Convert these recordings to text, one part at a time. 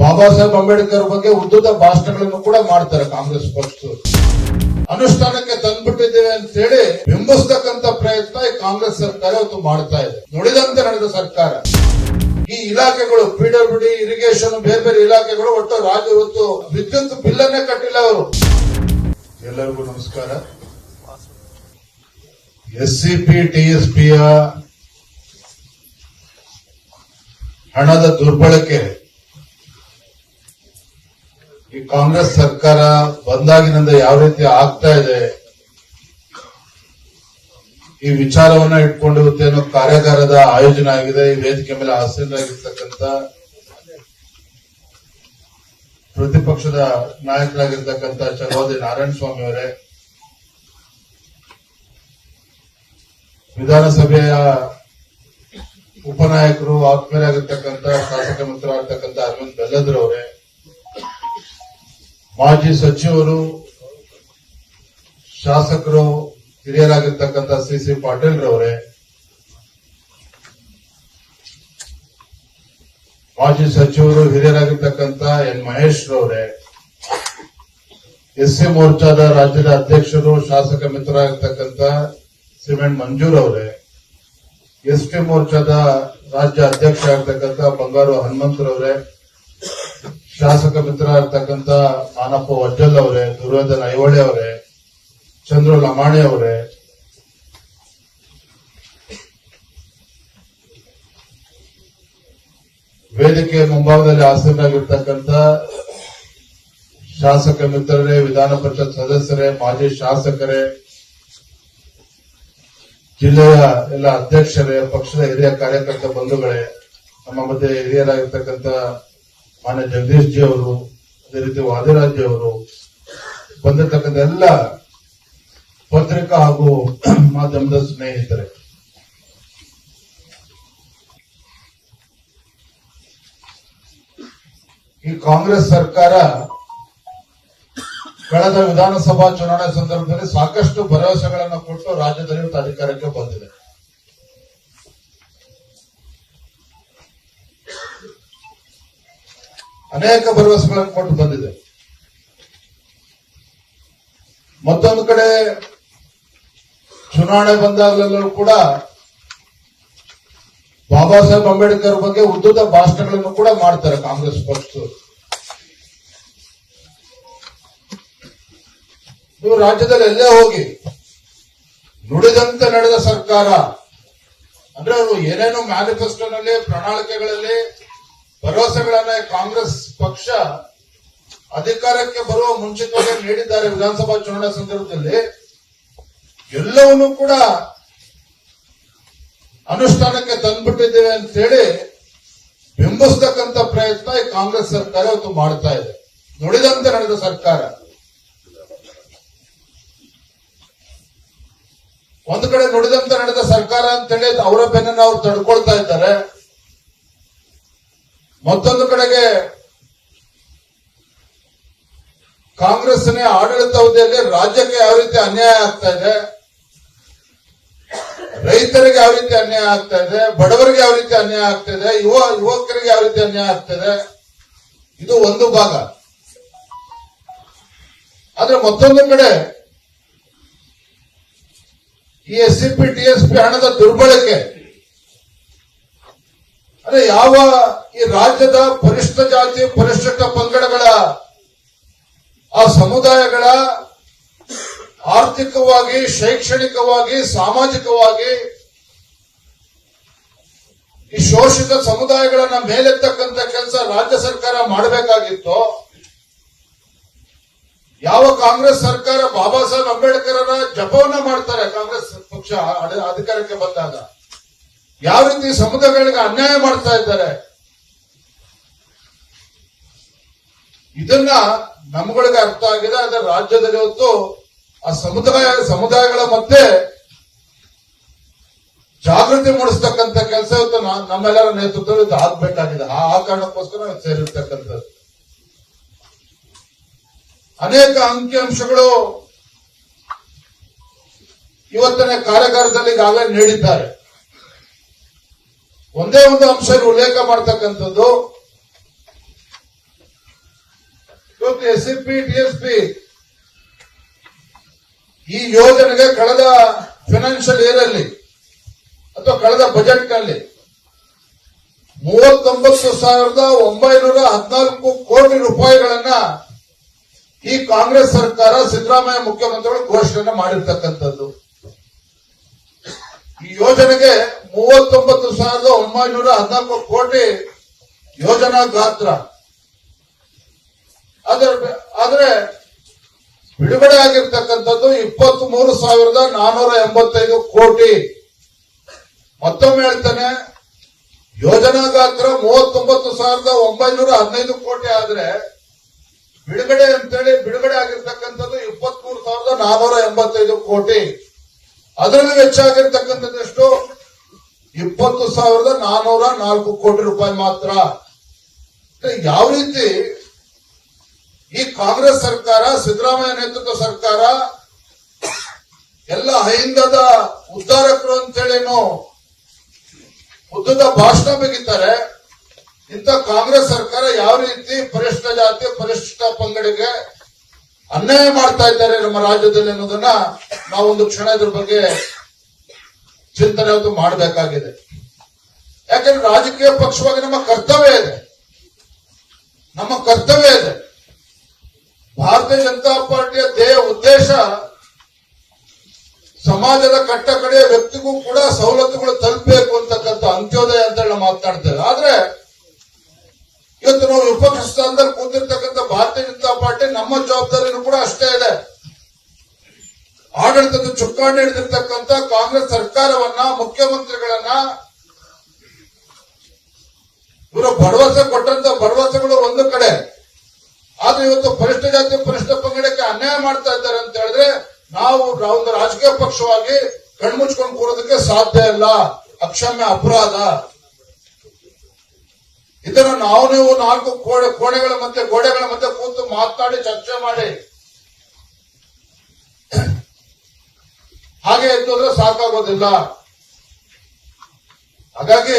ಬಾಬಾ ಸಾಹೇಬ್ ಅಂಬೇಡ್ಕರ್ ಬಗ್ಗೆ ಉದ್ದದ ಭಾಷಣಗಳನ್ನು ಕೂಡ ಮಾಡ್ತಾರೆ ಕಾಂಗ್ರೆಸ್ ಪಕ್ಷ ಅನುಷ್ಠಾನಕ್ಕೆ ತಂದ್ಬಿಟ್ಟಿದ್ದೇವೆ ಅಂತ ಹೇಳಿ ಬಿಂಬಿಸ್ತಕ್ಕಂತ ಪ್ರಯತ್ನ ಈ ಕಾಂಗ್ರೆಸ್ ಸರ್ಕಾರ ಇವತ್ತು ಮಾಡ್ತಾ ಇದೆ. ನುಡಿದಂತೆ ನಡೆದ ಸರ್ಕಾರ. ಈ ಇಲಾಖೆಗಳು ಪಿಡಬ್ಲ್ಯೂಡಿ ಇರಿಗೇಷನ್, ಬೇರೆ ಬೇರೆ ಇಲಾಖೆಗಳು ಒಟ್ಟು ರಾಜ್ಯ ಇವತ್ತು ವಿದ್ಯುತ್ ಬಿಲ್ ಅನ್ನೇ ಕಟ್ಟಿಲ್ಲ ಅವರು. ಎಲ್ಲರಿಗೂ ನಮಸ್ಕಾರ. ಎಸ್ ಸಿ ಪಿ ಟಿಎಸ್ಪಿಯ ಹಣದ ದುರ್ಬಳಕೆ. ಈ ಕಾಂಗ್ರೆಸ್ ಸರ್ಕಾರ ಬಂದಾಗಿನಿಂದ ಯಾವ ರೀತಿ ಆಗ್ತಾ ಇದೆ, ಈ ವಿಚಾರವನ್ನ ಇಟ್ಕೊಂಡು ಇವತ್ತೇನು ಕಾರ್ಯಾಗಾರದ ಆಯೋಜನೆ ಆಗಿದೆ, ಈ ವೇದಿಕೆ ಮೇಲೆ ಆಸೀನರಾಗಿರ್ತಕ್ಕಂಥ ಪ್ರತಿಪಕ್ಷದ ನಾಯಕರಾಗಿರ್ತಕ್ಕಂಥ ಚಲವಾದಿ ನಾರಾಯಣ ಸ್ವಾಮಿ ಅವರೇ, ವಿಧಾನಸಭೆಯ ಉಪನಾಯಕರು ಆತ್ಮೀಯರಾಗಿರ್ತಕ್ಕಂಥ ಶಾಸಕ ಮಿತ್ರರಾಗಿರ್ತಕ್ಕಂಥ ಅರವಿಂದ್ ಬೆಲ್ಲದ್ರವರೇ ಮಾಜಿ ಸಚಿವರು, ಶಾಸಕರು, ಹಿರಿಯರಾಗಿರ್ತಕ್ಕಂಥ ಸಿ ಸಿ ಪಾಟೀಲ್ ರವರೇ ಮಾಜಿ ಸಚಿವರು, ಹಿರಿಯರಾಗಿರ್ತಕ್ಕಂಥ ಎನ್ ಮಹೇಶ್ ರವರೇ ಎಸ್ ಸಿ ಮೋರ್ಚಾದ ರಾಜ್ಯದ ಅಧ್ಯಕ್ಷರು, ಶಾಸಕ ಮಿತ್ರರಾಗಿರ್ತಕ್ಕಂಥ ಸಿಮೆಂಟ್ ಮಂಜೂರ್ ಅವರೇ ಎಸ್ ಟಿ ಮೋರ್ಚಾದ ರಾಜ್ಯ ಅಧ್ಯಕ್ಷ ಆಗಿರ್ತಕ್ಕಂಥ ಬಂಗಾರು ಹನುಮಂತರವರೇ ಶಾಸಕ ಮಿತ್ರ ಇರ್ತಕ್ಕಂಥ ಮಾನಪ್ಪ ವಜ್ಜಲ್ ಅವರೇ, ದುರ್ಯೋಧನ ಐಹೊಳೆ ಅವರೇ, ಚಂದ್ರು ಲಮಾಣಿ ಅವರೇ. ವೇದಿಕೆ ಮುಂಭಾಗದಲ್ಲಿ ಆಸೀನರಾಗಿರ್ತಕ್ಕಂಥ ಶಾಸಕ ಮಿತ್ರರೇ, ವಿಧಾನ ಪರಿಷತ್ ಸದಸ್ಯರೇ, ಮಾಜಿ ಶಾಸಕರೇ, ಜಿಲ್ಲೆಯ ಎಲ್ಲ ಅಧ್ಯಕ್ಷರೇ, ಪಕ್ಷದ ಹಿರಿಯ ಕಾರ್ಯಕರ್ತ ಬಂಧುಗಳೇ, ನಮ್ಮ ಮಧ್ಯೆ ಹಿರಿಯರಾಗಿರ್ತಕ್ಕಂಥ ಮಾನ್ಯ ಜಗದೀಶ್ ಜಿ ಅವರು ಅದೇ ರೀತಿ ವಾದಿರಾಜ್ ಜಿ ಅವರು ಬಂದಿರತಕ್ಕಂಥ ಎಲ್ಲ ಪತ್ರಿಕಾ ಹಾಗೂ ಮಾಧ್ಯಮದ ಸ್ನೇಹಿತರೆ. ಈ ಕಾಂಗ್ರೆಸ್ ಸರ್ಕಾರ ಕಳೆದ ವಿಧಾನಸಭಾ ಚುನಾವಣೆ ಸಂದರ್ಭದಲ್ಲಿ ಸಾಕಷ್ಟು ಭರವಸೆಗಳನ್ನು ಕೊಟ್ಟು ರಾಜ್ಯದಲ್ಲಿ ಅಧಿಕಾರಕ್ಕೆ ಬಂದಿದೆ. ಅನೇಕ ಭರವಸೆಗಳನ್ನು ಕೊಟ್ಟು ಬಂದಿದೆ. ಮತ್ತೊಂದು ಕಡೆ ಚುನಾವಣೆ ಬಂದಾಗಲೆಲ್ಲರೂ ಕೂಡ ಬಾಬಾ ಸಾಹೇಬ್ ಅಂಬೇಡ್ಕರ್ ಬಗ್ಗೆ ಉದ್ದದ ಭಾಷಣಗಳನ್ನು ಕೂಡ ಮಾಡ್ತಾರೆ ಕಾಂಗ್ರೆಸ್ ಪಕ್ಷ ನೀವು ರಾಜ್ಯದಲ್ಲಿ ಎಲ್ಲೇ ಹೋಗಿ ನುಡಿದಂತೆ ನಡೆದ ಸರ್ಕಾರ, ಅಂದ್ರೆ ಅವರು ಏನೇನೋ ಮ್ಯಾನಿಫೆಸ್ಟೋನಲ್ಲಿ ಪ್ರಣಾಳಿಕೆಗಳಲ್ಲಿ ಭರವಸೆಗಳನ್ನ ಕಾಂಗ್ರೆಸ್ ಪಕ್ಷ ಅಧಿಕಾರಕ್ಕೆ ಬರುವ ಮುಂಚಿತವಾಗಿ ನೀಡಿದ್ದಾರೆ ವಿಧಾನಸಭಾ ಚುನಾವಣೆ ಸಂದರ್ಭದಲ್ಲಿ, ಎಲ್ಲವನ್ನೂ ಕೂಡ ಅನುಷ್ಠಾನಕ್ಕೆ ತಂದ್ಬಿಟ್ಟಿದ್ದೇವೆ ಅಂತ ಹೇಳಿ ಬಿಂಬಿಸ್ತಕ್ಕಂತ ಪ್ರಯತ್ನ ಈ ಕಾಂಗ್ರೆಸ್ ಸರ್ಕಾರ ಇವತ್ತು ಮಾಡ್ತಾ ಇದೆ. ನುಡಿದಂತೆ ನಡೆದ ಸರ್ಕಾರ. ಒಂದು ಕಡೆ ನುಡಿದಂತೆ ನಡೆದ ಸರ್ಕಾರ ಅಂತೇಳಿ ಅವರ ಬೆನ್ನ ಅವ್ರು ತಡ್ಕೊಳ್ತಾ ಇದ್ದಾರೆ. ಮತ್ತೊಂದು ಕಡೆಗೆ ಕಾಂಗ್ರೆಸ್ನ ಹುದ್ದೆಯಲ್ಲಿ ರಾಜ್ಯಕ್ಕೆ ಯಾವ ರೀತಿ ಅನ್ಯಾಯ ಆಗ್ತಾ ಇದೆ, ರೈತರಿಗೆ ಯಾವ ರೀತಿ ಅನ್ಯಾಯ ಆಗ್ತಾ ಇದೆ, ಬಡವರಿಗೆ ಯಾವ ರೀತಿ ಅನ್ಯಾಯ ಆಗ್ತಾ ಇದೆ, ಯುವ ಯುವಕರಿಗೆ ಯಾವ ರೀತಿ ಅನ್ಯಾಯ ಆಗ್ತಾ ಇದೆ, ಇದು ಒಂದು ಭಾಗ. ಆದ್ರೆ ಮತ್ತೊಂದು ಕಡೆ ಈ S C P T S P ಹಣದ ದುರ್ಬಳಕೆ ಅಂದ್ರೆ ಯಾವ ಈ ರಾಜ್ಯದ ಪರಿಷ್ಠ ಜಾತಿ, ಪರಿಶಿಷ್ಟ ಪಂಗಡಗಳ ಆ ಸಮುದಾಯಗಳ ಆರ್ಥಿಕವಾಗಿ, ಶೈಕ್ಷಣಿಕವಾಗಿ, ಸಾಮಾಜಿಕವಾಗಿ ಈ ಶೋಷಿತ ಸಮುದಾಯಗಳನ್ನ ಮೇಲೆತ್ತಕ್ಕಂತ ಕೆಲಸ ರಾಜ್ಯ ಸರ್ಕಾರ ಮಾಡಬೇಕಾಗಿತ್ತು, ಯಾವ ಕಾಂಗ್ರೆಸ್ ಸರ್ಕಾರ ಬಾಬಾ ಸಾಹೇಬ್ ಅಂಬೇಡ್ಕರರ ಜಪವನ್ನ ಮಾಡ್ತಾರೆ ಕಾಂಗ್ರೆಸ್ ಪಕ್ಷ ಅಧಿಕಾರಕ್ಕೆ ಬಂದಾಗ. ಯಾವ ರೀತಿ ಸಮುದಾಯಗಳಿಗೆ ಅನ್ಯಾಯ ಮಾಡ್ತಾ ಇದ್ದಾರೆ? ಇದನ್ನ ನಮ್ಗಳಿಗೆ ಅರ್ಥ ಆಗಿದೆ ಅಂದ್ರೆ ರಾಜ್ಯದಲ್ಲಿ ಹೊತ್ತು ಆ ಸಮುದಾಯ, ಸಮುದಾಯಗಳ ಮಧ್ಯೆ ಜಾಗೃತಿ ಮೂಡಿಸ್ತಕ್ಕಂಥ ಕೆಲಸ ಇವತ್ತು ನಮ್ಮೆಲ್ಲರ ನೇತೃತ್ವದಲ್ಲಿ ಇದು ಆಗ್ಬೇಕಾಗಿದೆ. ಆ ಕಾರಣಕ್ಕೋಸ್ಕರ ಸೇರಿರ್ತಕ್ಕಂಥದ್ದು. ಅನೇಕ ಅಂಕಿಅಂಶಗಳು ಇವತ್ತನೇ ಕಾರ್ಯಾಗಾರದಲ್ಲಿ ಈಗಾಗಲೇ ನೀಡಿದ್ದಾರೆ. ಒಂದೇ ಒಂದು ಅಂಶ ಉಲ್ಲೇಖ ಮಾಡ್ತಕ್ಕಂಥದ್ದು, ಇವತ್ತು S C P T S P ಈ ಯೋಜನೆಗೆ ಕಳೆದ ಫಿನಾನ್ಷಿಯಲ್ ಇಯರ್ ಅಲ್ಲಿ ಅಥವಾ ಕಳೆದ ಬಜೆಟ್ನಲ್ಲಿ ಮೂವತ್ತೊಂಬತ್ತು ಸಾವಿರದ ಒಂಬೈನೂರ ಹದಿನಾಲ್ಕು ಕೋಟಿ ರೂಪಾಯಿಗಳನ್ನ ಈ ಕಾಂಗ್ರೆಸ್ ಸರ್ಕಾರ ಸಿದ್ದರಾಮಯ್ಯ ಮುಖ್ಯಮಂತ್ರಿಗಳು ಘೋಷಣೆ ಮಾಡಿರ್ತಕ್ಕಂಥದ್ದು. ಈ ಯೋಜನೆಗೆ ಮೂವತ್ತೊಂಬತ್ತು ಸಾವಿರದ ಒಂಬೈನೂರ ಹದಿನಾಲ್ಕು ಕೋಟಿ ಯೋಜನಾ ಗಾತ್ರ. ಅದರ ಆದ್ರೆ ಬಿಡುಗಡೆ ಆಗಿರ್ತಕ್ಕಂಥದ್ದು ಇಪ್ಪತ್ತ್ ಮೂರು ಸಾವಿರದ ನಾನೂರ ಎಂಬತ್ತೈದು ಕೋಟಿ. ಮತ್ತೊಮ್ಮೆ ಹೇಳ್ತಾನೆ, ಯೋಜನಾ ಗಾತ್ರ ಮೂವತ್ತೊಂಬತ್ತು ಸಾವಿರದ ಒಂಬೈನೂರ ಹದಿನೈದು ಕೋಟಿ ಆದ್ರೆ ಬಿಡುಗಡೆ ಅಂತೇಳಿ ಬಿಡುಗಡೆ ಆಗಿರ್ತಕ್ಕಂಥದ್ದು ಇಪ್ಪತ್ತ್ ಮೂರು ಸಾವಿರದ ನಾನೂರ ಎಂಬತ್ತೈದು ಕೋಟಿ. ಅದರಲ್ಲಿ ವೆಚ್ಚ ಆಗಿರ್ತಕ್ಕಂಥದ್ದೆಷ್ಟು ಇಪ್ಪತ್ತು ಸಾವಿರದ ನಾನೂರ ನಾಲ್ಕು ಕೋಟಿ ರೂಪಾಯಿ ಮಾತ್ರ. ಯಾವ ರೀತಿ ಈ ಕಾಂಗ್ರೆಸ್ ಸರ್ಕಾರ, ಸಿದ್ದರಾಮಯ್ಯ ನೇತೃತ್ವ ಸರ್ಕಾರ ಎಲ್ಲ ಅಹಿಂದದ ಉದ್ಧಾರಕರು ಅಂತೇಳೇನು ಉದ್ದದ ಭಾಷಣ ಬಿಗಿತಾರೆ ಇಂಥ ಕಾಂಗ್ರೆಸ್ ಸರ್ಕಾರ ಯಾವ ರೀತಿ ಪರಿಶಿಷ್ಟ ಜಾತಿ, ಪರಿಶಿಷ್ಟ ಪಂಗಡಿಗೆ ಅನ್ಯಾಯ ಮಾಡ್ತಾ ಇದ್ದಾರೆ ನಮ್ಮ ರಾಜ್ಯದಲ್ಲಿ ಅನ್ನೋದನ್ನ ನಾವೊಂದು ಕ್ಷಣ ಇದ್ರ ಬಗ್ಗೆ ಚಿಂತನೆ ಅದು ಮಾಡಬೇಕಾಗಿದೆ. ಯಾಕಂದ್ರೆ ರಾಜಕೀಯ ಪಕ್ಷವಾಗಿ ನಮ್ಮ ಕರ್ತವ್ಯ ಇದೆ. ನಮ್ಮ ಕರ್ತವ್ಯ ಇದೆ. ಭಾರತೀಯ ಜನತಾ ಪಾರ್ಟಿಯ ದೇಹ ಉದ್ದೇಶ ಸಮಾಜದ ಕಟ್ಟ ಕಡೆಯ ವ್ಯಕ್ತಿಗೂ ಕೂಡ ಸವಲತ್ತುಗಳು ತಲುಪಬೇಕು ಅಂತಕ್ಕಂಥ ಅಂತ್ಯೋದಯ ಅಂತ ಹೇಳಿ ನಾವು ಮಾತನಾಡ್ತೇವೆ ಆದ್ರೆ ಇವತ್ತು ನಾವು ವಿಪಕ್ಷ ಸ್ಥಾನದಲ್ಲಿ ಕೂತಿರ್ತಕ್ಕಂಥ ಭಾರತೀಯ ಜನತಾ ಪಾರ್ಟಿ ನಮ್ಮ ಜವಾಬ್ದಾರಿನೂ ಕೂಡ ಅಷ್ಟೇ ಇದೆ. ಆಡಳಿತದ ಚುಕ್ಕಾಣಿ ಹಿಡಿದಿರ್ತಕ್ಕಂಥ ಕಾಂಗ್ರೆಸ್ ಸರ್ಕಾರವನ್ನ, ಮುಖ್ಯಮಂತ್ರಿಗಳನ್ನ ಇವರು ಭರವಸೆ ಕೊಟ್ಟಂತ ಭರವಸೆಗಳು ಒಂದು ಕಡೆ. ಆದ್ರೆ ಇವತ್ತು ಪರಿಷ್ಠ ಜಾತಿ, ಪರಿಷ್ಠ ಪಂಗಡಕ್ಕೆ ಅನ್ಯಾಯ ಮಾಡ್ತಾ ಇದ್ದಾರೆ ಅಂತ ಹೇಳಿದ್ರೆ ನಾವು ಒಂದು ರಾಜಕೀಯ ಪಕ್ಷವಾಗಿ ಕಣ್ಮುಚ್ಕೊಂಡು ಕೂರೋದಕ್ಕೆ ಸಾಧ್ಯ ಇಲ್ಲ. ಅಕ್ಷಮ್ಯ ಅಪರಾಧ. ಇದನ್ನು ನಾವು ನೀವು ನಾಲ್ಕು ಕೋಣೆ ಕೋಣೆಗಳ ಮಧ್ಯೆ, ಗೋಡೆಗಳ ಮಧ್ಯೆ ಕೂತು ಮಾತನಾಡಿ ಚರ್ಚೆ ಮಾಡಿ. ಹಾಗೆ ಅಂತಂದ್ರೆ ಸಾಕಾಗೋದಿಲ್ಲ. ಹಾಗಾಗಿ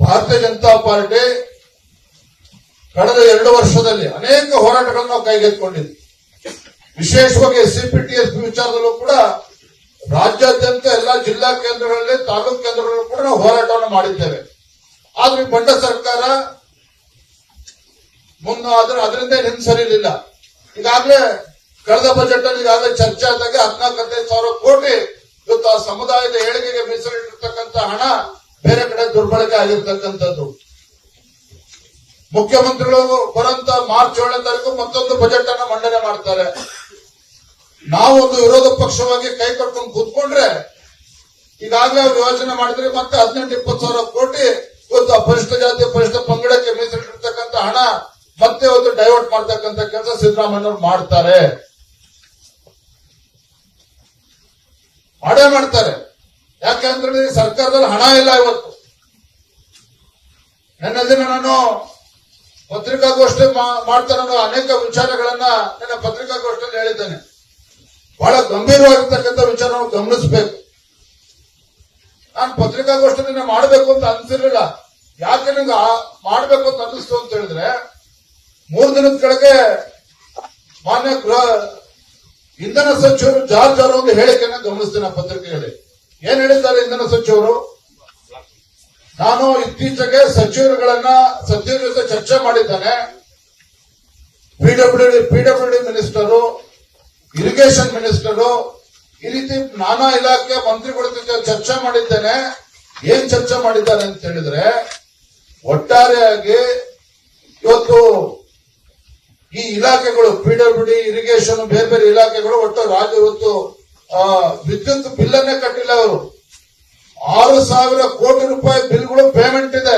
ಭಾರತೀಯ ಜನತಾ ಪಾರ್ಟಿ ಕಳೆದ ಎರಡು ವರ್ಷದಲ್ಲಿ ಅನೇಕ ಹೋರಾಟಗಳನ್ನು ನಾವು ವಿಶೇಷವಾಗಿ ಎಸ್ ಸಿ ವಿಚಾರದಲ್ಲೂ ಕೂಡ ರಾಜ್ಯಾದ್ಯಂತ ಎಲ್ಲ ಜಿಲ್ಲಾ ಕೇಂದ್ರಗಳಲ್ಲಿ, ತಾಲೂಕು ಕೇಂದ್ರಗಳಲ್ಲೂ ಕೂಡ ನಾವು ಹೋರಾಟವನ್ನು ಮಾಡಿದ್ದೇವೆ. ಆದ್ರೆ ಬಂಡ ಸರ್ಕಾರ ಮುನ್ನ ಆದ್ರೆ ಅದರಿಂದ ಸರಿಲಿಲ್ಲ ಈಗಾಗಲೇ ಕಳೆದ ಬಜೆಟ್ ಅಲ್ಲಿ ಈಗಾಗಲೇ ಚರ್ಚೆ ಆದಾಗ ಹದಿನಾಲ್ಕು ಹದಿನೈದು ಸಾವಿರ ಕೋಟಿ ಇವತ್ತು ಆ ಸಮುದಾಯದ ಏಳಿಗೆಗೆ ಮೀಸಲಿಟ್ಟಿರ್ತಕ್ಕಂಥ ಹಣ ಬೇರೆ ಕಡೆ ದುರ್ಬಳಕೆ ಆಗಿರ್ತಕ್ಕಂಥದ್ದು. ಮುಖ್ಯಮಂತ್ರಿಗಳು ಬರಂತ ಮಾರ್ಚ್ ಏಳನೇ ತಾರೀಕು ಮತ್ತೊಂದು ಬಜೆಟ್ ಅನ್ನ ಮಂಡನೆ ಮಾಡ್ತಾರೆ. ನಾವು ಒಂದು ವಿರೋಧ ಪಕ್ಷವಾಗಿ ಕೈ ಕಟ್ಕೊಂಡು ಕೂತ್ಕೊಂಡ್ರೆ ಈಗಾಗಲೇ ಅವ್ರು ಯೋಚನೆ ಮಾಡಿದ್ರೆ ಮತ್ತೆ ಹದಿನೆಂಟು, ಇಪ್ಪತ್ತು ಸಾವಿರ ಕೋಟಿ ಪರಿಷ್ಠ ಜಾತಿ ಪರಿಷ್ಠ ಪಂಗಡಕ್ಕೆ ಮೀಸಲಿಟ್ಟಿರ್ತಕ್ಕಂಥ ಹಣ ಮತ್ತೆ ಒಂದು ಡೈವರ್ಟ್ ಮಾಡ್ತಕ್ಕಂಥ ಕೆಲಸ ಸಿದ್ದರಾಮಯ್ಯವ್ರು ಮಾಡ್ತಾರೆ. ಮಾಡೇ ಮಾಡ್ತಾರೆ. ಯಾಕಂದ್ರೆ ಸರ್ಕಾರದಲ್ಲಿ ಹಣ ಇಲ್ಲ ಇವತ್ತು. ನನ್ನ ದಿನ ನಾನು ಪತ್ರಿಕಾಗೋಷ್ಠಿ ಮಾಡ್ತಾ ಅನೇಕ ವಿಚಾರಗಳನ್ನ ನನ್ನ ಪತ್ರಿಕಾಗೋಷ್ಠಿಯಲ್ಲಿ ಹೇಳಿದ್ದೇನೆ. ಬಹಳ ಗಂಭೀರವಾಗಿರ್ತಕ್ಕಂಥ ವಿಚಾರವನ್ನು ಗಮನಿಸಬೇಕು. ನಾನು ಪತ್ರಿಕಾಗೋಷ್ಠಿ ಮಾಡಬೇಕು ಅಂತ ಅನ್ಸಿರ್ಲಿಲ್ಲ. ಯಾಕೆ ಮಾಡ್ಬೇಕು ಅಂತ ಅನ್ನಿಸ್ತು ಅಂತ ಹೇಳಿದ್ರೆ, ಮೂರು ದಿನದ ಕೆಳಗೆ ಮಾನ್ಯ ಗೃಹ ಇಂಧನ ಸಚಿವರು ಜಾರ್ಜ್ ಅವರು ಒಂದು ಹೇಳಿಕೆಯನ್ನು ಗಮನಿಸ್ತೇನೆ ಪತ್ರಿಕೆಯಲ್ಲಿ. ಏನ್ ಹೇಳಿದ್ದಾರೆ ಇಂಧನ ಸಚಿವರು? ನಾನು ಇತ್ತೀಚೆಗೆ ಸಚಿವರುಗಳನ್ನ, ಸಚಿವರ ಜೊತೆ ಚರ್ಚೆ ಮಾಡಿದ್ದಾನೆ. PW PWD PW D minister, irrigation minister, ಈ ರೀತಿ ನಾನಾ ಇಲಾಖೆ ಮಂತ್ರಿಗಳ ಜೊತೆ ಚರ್ಚೆ ಮಾಡಿದ್ದೇನೆ. ಏನ್ ಚರ್ಚೆ ಮಾಡಿದ್ದಾರೆ ಅಂತ ಹೇಳಿದ್ರೆ ಒಟ್ಟಾರೆಯಾಗಿ ಇವತ್ತು ಈ ಇಲಾಖೆಗಳು ಪಿಡಬ್ಲ್ಯೂಡಿ ಇರಿಗೇಷನ್ ಬೇರೆ ಬೇರೆ ಇಲಾಖೆಗಳು ಒಟ್ಟು ರಾಜ್ಯ ಇವತ್ತು ವಿದ್ಯುತ್ ಬಿಲ್ ಅನ್ನೇ ಕಟ್ಟಿಲ್ಲ ಅವರು. ಆರು ಸಾವಿರ ಕೋಟಿ ರೂಪಾಯಿ ಬಿಲ್ಗಳು ಪೇಮೆಂಟ್ ಇದೆ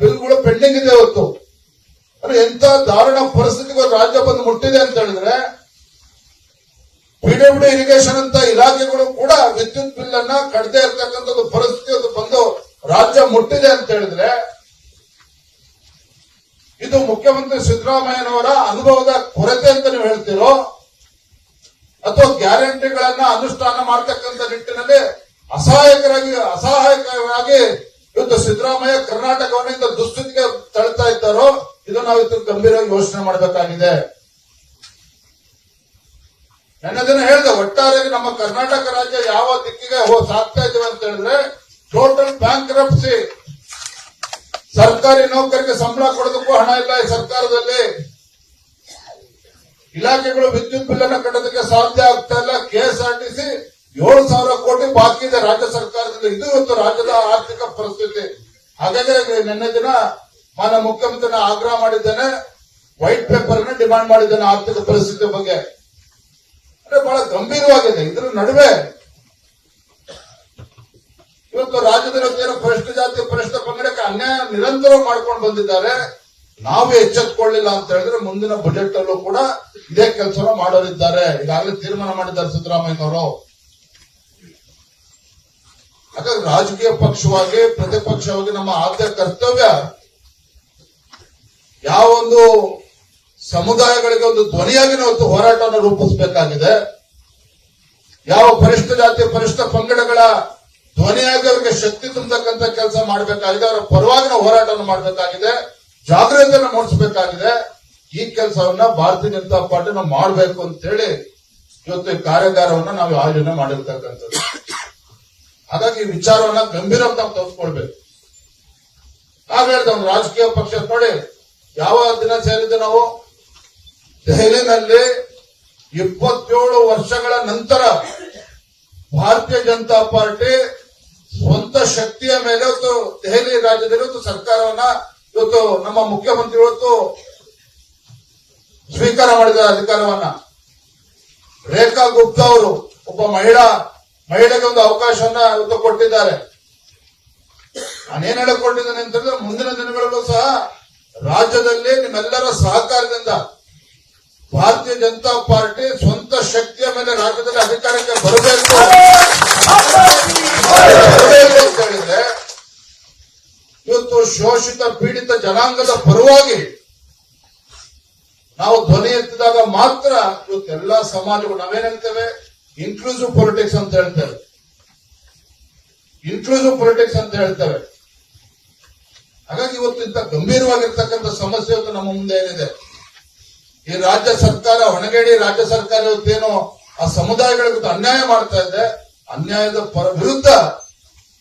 ಬಿಲ್ಗಳು ಪೆಂಡಿಂಗ್ ಇದೆ ಇವತ್ತು. ಅಂದ್ರೆ ಎಂತ ದಾರುಣ ಪರಿಸ್ಥಿತಿಗೆ ರಾಜ್ಯ ಬಂದು ಮುಟ್ಟಿದೆ ಅಂತ ಹೇಳಿದ್ರೆ ಪಿಡಬ್ಲ್ಯೂ ಇರಿಗೇಷನ್ ಅಂತ ಇಲಾಖೆಗಳು ಕೂಡ ವಿದ್ಯುತ್ ಬಿಲ್ ಅನ್ನ ಕಟ್ಟದೆ ಇರತಕ್ಕಂಥದ್ದು ಪರಿಸ್ಥಿತಿ ಬಂದು ರಾಜ್ಯ ಮುಟ್ಟಿದೆ ಅಂತ ಹೇಳಿದ್ರೆ ಇದು ಮುಖ್ಯಮಂತ್ರಿ ಸಿದ್ದರಾಮಯ್ಯನವರ ಅನುಭವದ ಕೊರತೆ ಅಂತ ನೀವು ಹೇಳ್ತೀರೋ, ಅಥವಾ ಗ್ಯಾರಂಟಿಗಳನ್ನ ಅನುಷ್ಠಾನ ಮಾಡ್ತಕ್ಕಂಥ ನಿಟ್ಟಿನಲ್ಲಿ ಅಸಹಾಯಕರಾಗಿ, ಅಸಹಾಯಕವಾಗಿ ಇವತ್ತು ಸಿದ್ದರಾಮಯ್ಯ ಕರ್ನಾಟಕವನ್ನು ಇಂಥ ದುಸ್ಥಿತಿಗೆ ತಳ್ತಾ ಇದ್ದಾರೋ, ಇದು ನಾವು ಇದನ್ನು ಗಂಭೀರವಾಗಿ ಯೋಚನೆ ಮಾಡಬೇಕಾಗಿದೆ. ನನ್ನ ದಿನ ಹೇಳಿದೆ ಒಟ್ಟಾರೆ ನಮ್ಮ ಕರ್ನಾಟಕ ರಾಜ್ಯ ಯಾವ ದಿಕ್ಕಿಗೆ ಸಾಕ್ತಾ ಇದ್ದೀವಿ ಅಂತ ಹೇಳಿದ್ರೆ ಟೋಟಲ್ ಬ್ಯಾಂಕ್ ಸರ್ಕಾರಿ ನೌಕರಿಗೆ ಸಂಬಳ ಕೊಡೋದಕ್ಕೂ ಹಣ ಇಲ್ಲ ಈ ಸರ್ಕಾರದಲ್ಲಿ. ಇಲಾಖೆಗಳು ವಿದ್ಯುತ್ ಬಿಲ್ ಅನ್ನು ಕಟ್ಟೋದಕ್ಕೆ ಸಾಧ್ಯ ಆಗ್ತಾ ಇಲ್ಲ. ಕೆಎಸ್ಆರ್ಟಿಸಿ ಏಳು ಸಾವಿರ ಕೋಟಿ ಬಾಕಿ ಇದೆ ರಾಜ್ಯ ಸರ್ಕಾರದಿಂದ ಇದು ಇವತ್ತು ರಾಜ್ಯದ ಆರ್ಥಿಕ ಪರಿಸ್ಥಿತಿ. ಹಾಗಾಗಿ ನಿನ್ನೆ ದಿನ ಮಾನ ಮುಖ್ಯಮಂತ್ರಿನ ಆಗ್ರಹ ಮಾಡಿದ್ದೇನೆ. ವೈಟ್ ಪೇಪರ್ ಅನ್ನು ಡಿಮಾಂಡ್ ಮಾಡಿದ್ದೇನೆ ಆರ್ಥಿಕ ಪರಿಸ್ಥಿತಿ ಬಗ್ಗೆ. ಅಂದ್ರೆ ಬಹಳ ಗಂಭೀರವಾಗಿದೆ. ಇದರ ನಡುವೆ ಇವತ್ತು ರಾಜ್ಯದ ಏನು ಪರಿಷ್ಠ ಜಾತಿ ಪರಿಷ್ಠ ಪಂಗಡಕ್ಕೆ ಅನ್ಯಾಯ ನಿರಂತರ ಮಾಡ್ಕೊಂಡು ಬಂದಿದ್ದಾರೆ. ನಾವು ಎಚ್ಚೆತ್ಕೊಳ್ಳಿಲ್ಲ ಅಂತ ಹೇಳಿದ್ರೆ ಮುಂದಿನ ಬಜೆಟ್ ಅಲ್ಲೂ ಕೂಡ ಇದೇ ಕೆಲಸ ಮಾಡೋರಿದ್ದಾರೆ. ಈಗಾಗಲೇ ತೀರ್ಮಾನ ಮಾಡಿದ್ದಾರೆ ಸಿದ್ದರಾಮಯ್ಯನವರು. ಹಾಗಾಗಿ ರಾಜಕೀಯ ಪಕ್ಷವಾಗಿ, ಪ್ರತಿಪಕ್ಷವಾಗಿ ನಮ್ಮ ಆದ್ಯ ಕರ್ತವ್ಯ ಯಾವ ಒಂದು ಸಮುದಾಯಗಳಿಗೆ ಒಂದು ಧ್ವನಿಯಾಗಿ ನಾವು ಹೋರಾಟವನ್ನು ರೂಪಿಸಬೇಕಾಗಿದೆ. ಯಾವ ಪರಿಷ್ಠ ಜಾತಿ, ಪರಿಷ್ಠ ಪಂಗಡಗಳ ಧ್ವನಿಯಾಗಿ ಅವರಿಗೆ ಶಕ್ತಿ ತುಂಬತಕ್ಕಂತ ಕೆಲಸ ಮಾಡಬೇಕಾಗಿದೆ, ಅವರ ಪರವಾಗಿ ನಾವು ಹೋರಾಟವನ್ನು ಮಾಡಬೇಕಾಗಿದೆ, ಜಾಗೃತಿಯನ್ನು ಮೂಡಿಸಬೇಕಾಗಿದೆ. ಈ ಕೆಲಸವನ್ನ ಭಾರತೀಯ ಜನತಾ ಪಾರ್ಟಿ ನಾವು ಮಾಡಬೇಕು ಅಂತ ಹೇಳಿ ಇವತ್ತು ಕಾರ್ಯಾಗಾರವನ್ನು ನಾವು ಆಯೋಜನೆ ಮಾಡಿರ್ತಕ್ಕಂಥದ್ದು. ಹಾಗಾಗಿ ಈ ವಿಚಾರವನ್ನ ಗಂಭೀರವಾಗಿ ನಾವು ತೋರಿಸ್ಕೊಳ್ಬೇಕು. ನಾವ್ ಒಂದು ರಾಜಕೀಯ ಪಕ್ಷ ನೋಡಿ, ಯಾವ ದಿನ ಸೇರಿದ್ದು ನಾವು? ದೆಹಲಿನಲ್ಲಿ ಇಪ್ಪತ್ತೇಳು ವರ್ಷಗಳ ನಂತರ ಭಾರತೀಯ ಜನತಾ ಪಾರ್ಟಿ ಸ್ವಂತ ಶಕ್ತಿಯ ಮೇಲೆ ಇವತ್ತು ದೆಹಲಿ ರಾಜ್ಯದಲ್ಲಿ ಇವತ್ತು ಸರ್ಕಾರವನ್ನ ಇವತ್ತು ನಮ್ಮ ಮುಖ್ಯಮಂತ್ರಿ ಇವತ್ತು ಸ್ವೀಕಾರ ಮಾಡಿದ ಅಧಿಕಾರವನ್ನ. ರೇಖಾ ಗುಪ್ತಾ ಅವರು ಒಬ್ಬ ಮಹಿಳಾ, ಮಹಿಳೆಗೆ ಒಂದು ಅವಕಾಶವನ್ನ ಇವತ್ತು ಕೊಟ್ಟಿದ್ದಾರೆ. ನಾನೇನ್ ಹೇಳಿಕೊಂಡಿದ್ದೇನೆ ಅಂತಂದ್ರೆ ಮುಂದಿನ ದಿನಗಳಲ್ಲೂ ಸಹ ರಾಜ್ಯದಲ್ಲಿ ನಿಮ್ಮೆಲ್ಲರ ಸಹಕಾರದಿಂದ ಭಾರತೀಯ ಜನತಾ ಪಾರ್ಟಿ ಸ್ವಂತ ಶಕ್ತಿಯ ಮೇಲೆ ರಾಜ್ಯದಲ್ಲಿ ಅಧಿಕಾರಕ್ಕೆ ಬರಬೇಕು. ಬರಬೇಕು ಅಂತ ಹೇಳಿದ್ರೆ ಇವತ್ತು ಶೋಷಿತ ಪೀಡಿತ ಜನಾಂಗದ ಪರವಾಗಿ ನಾವು ಧ್ವನಿ ಎತ್ತಿದಾಗ ಮಾತ್ರ ಇವತ್ತು ಎಲ್ಲಾ ಸಮಾಜಗಳು ನಾವೇನ್ ಹೇಳ್ತೇವೆ? ಇನ್ಕ್ಲೂಸಿವ್ ಪೊಲಿಟಿಕ್ಸ್ ಅಂತ ಹೇಳ್ತೇವೆ. ಇನ್ಕ್ಲೂಸಿವ್ ಪೊಲಿಟಿಕ್ಸ್ ಅಂತ ಹೇಳ್ತೇವೆ. ಹಾಗಾಗಿ ಇವತ್ತು ಇಂಥ ಗಂಭೀರವಾಗಿರ್ತಕ್ಕಂಥ ಸಮಸ್ಯೆ ನಮ್ಮ ಮುಂದೆ ಏನಿದೆ? ಈ ರಾಜ್ಯ ಸರ್ಕಾರ, ಹೊಣಗೇಡಿ ರಾಜ್ಯ ಸರ್ಕಾರ ಇವತ್ತೇನು ಆ ಸಮುದಾಯಗಳಿಗೆ ಅನ್ಯಾಯ ಮಾಡ್ತಾ ಇದೆ. ಅನ್ಯಾಯದ ವಿರುದ್ಧ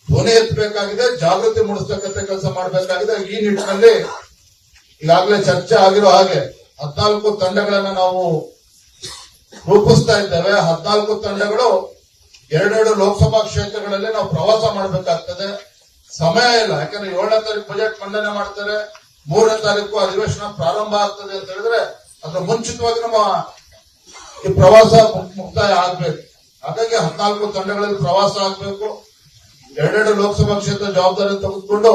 ಧ್ವನಿ ಎತ್ತಬೇಕಾಗಿದೆ, ಜಾಗೃತಿ ಮೂಡಿಸ್ತಕ್ಕಂಥ ಕೆಲಸ ಮಾಡಬೇಕಾಗಿದೆ. ಈ ನಿಟ್ಟಿನಲ್ಲಿ ಈಗಾಗಲೇ ಚರ್ಚೆ ಆಗಿರೋ ಹಾಗೆ ಹದಿನಾಲ್ಕು ತಂಡಗಳನ್ನ ನಾವು ರೂಪಿಸ್ತಾ ಇದ್ದೇವೆ. ಹದಿನಾಲ್ಕು ತಂಡಗಳು ಎರಡೆರಡು ಲೋಕಸಭಾ ಕ್ಷೇತ್ರಗಳಲ್ಲಿ ನಾವು ಪ್ರವಾಸ ಮಾಡಬೇಕಾಗ್ತದೆ. ಸಮಯ ಇಲ್ಲ, ಯಾಕಂದ್ರೆ ಏಳನೇ ತಾರೀಕು ಬಜೆಟ್ ಮಂಡನೆ ಮಾಡ್ತಾರೆ. ಮೂರನೇ ತಾರೀಕು ಅಧಿವೇಶನ ಪ್ರಾರಂಭ ಆಗ್ತದೆ ಅಂತ ಹೇಳಿದ್ರೆ ಅದ್ರ ಮುಂಚಿತವಾಗಿ ನಮ್ಮ ಈ ಪ್ರವಾಸ ಮುಕ್ತಾಯ ಆಗ್ಬೇಕು. ಹಾಗಾಗಿ ಹದಿನಾಲ್ಕು ತಂಡಗಳಲ್ಲಿ ಪ್ರವಾಸ ಆಗ್ಬೇಕು. ಎರಡೆರಡು ಲೋಕಸಭಾ ಕ್ಷೇತ್ರ ಜವಾಬ್ದಾರಿ ತೆಗೆದುಕೊಂಡು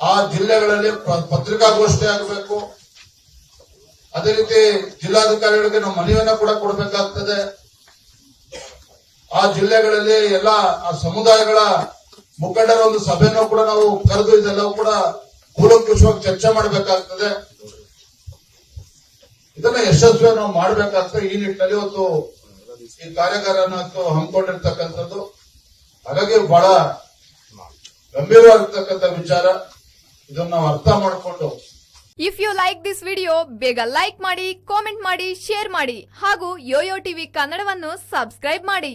ಆ ಜಿಲ್ಲೆಗಳಲ್ಲಿ ಪತ್ರಿಕಾಗೋಷ್ಠಿ ಆಗಬೇಕು. ಅದೇ ರೀತಿ ಜಿಲ್ಲಾಧಿಕಾರಿಗಳಿಗೆ ನಾವು ಮನವಿಯನ್ನ ಕೂಡ ಕೊಡಬೇಕಾಗ್ತದೆ. ಆ ಜಿಲ್ಲೆಗಳಲ್ಲಿ ಎಲ್ಲ ಆ ಸಮುದಾಯಗಳ ಮುಖಂಡರ ಒಂದು ಸಭೆಯನ್ನು ಕೂಡ ನಾವು ಕರೆದು ಇದೆಲ್ಲವೂ ಕೂಡ ಕೂಲಂಕುಷವಾಗಿ ಚರ್ಚೆ ಮಾಡಬೇಕಾಗ್ತದೆ. ಇದನ್ನ ಯಶಸ್ವಿ ನಾವು ಮಾಡಬೇಕಾಗ್ತದೆ. ಈ ನಿಟ್ಟಿನಲ್ಲಿ ಒಂದು ಈ ಕಾರ್ಯಾಗಾರನ ಹಮ್ಮಿಕೊಂಡಿರ್ತಕ್ಕಂಥದ್ದು. ಹಾಗಾಗಿ ಬಹಳ ಗಂಭೀರವಾಗಿರ್ತಕ್ಕಂಥ ವಿಚಾರ. ಇದನ್ನ ನಾವು ಅರ್ಥ ಮಾಡಿಕೊಂಡು. If you like this video ಬೇಗ ಲೈಕ್ ಮಾಡಿ ಕಾಮೆಂಟ್ ಮಾಡಿ ಶೇರ್ ಮಾಡಿ, ಹಾಗೂ ಯೋಯೋ ಟಿವಿ ಕನ್ನಡವನ್ನು ಸಬ್ಸ್ಕ್ರೈಬ್ ಮಾಡಿ.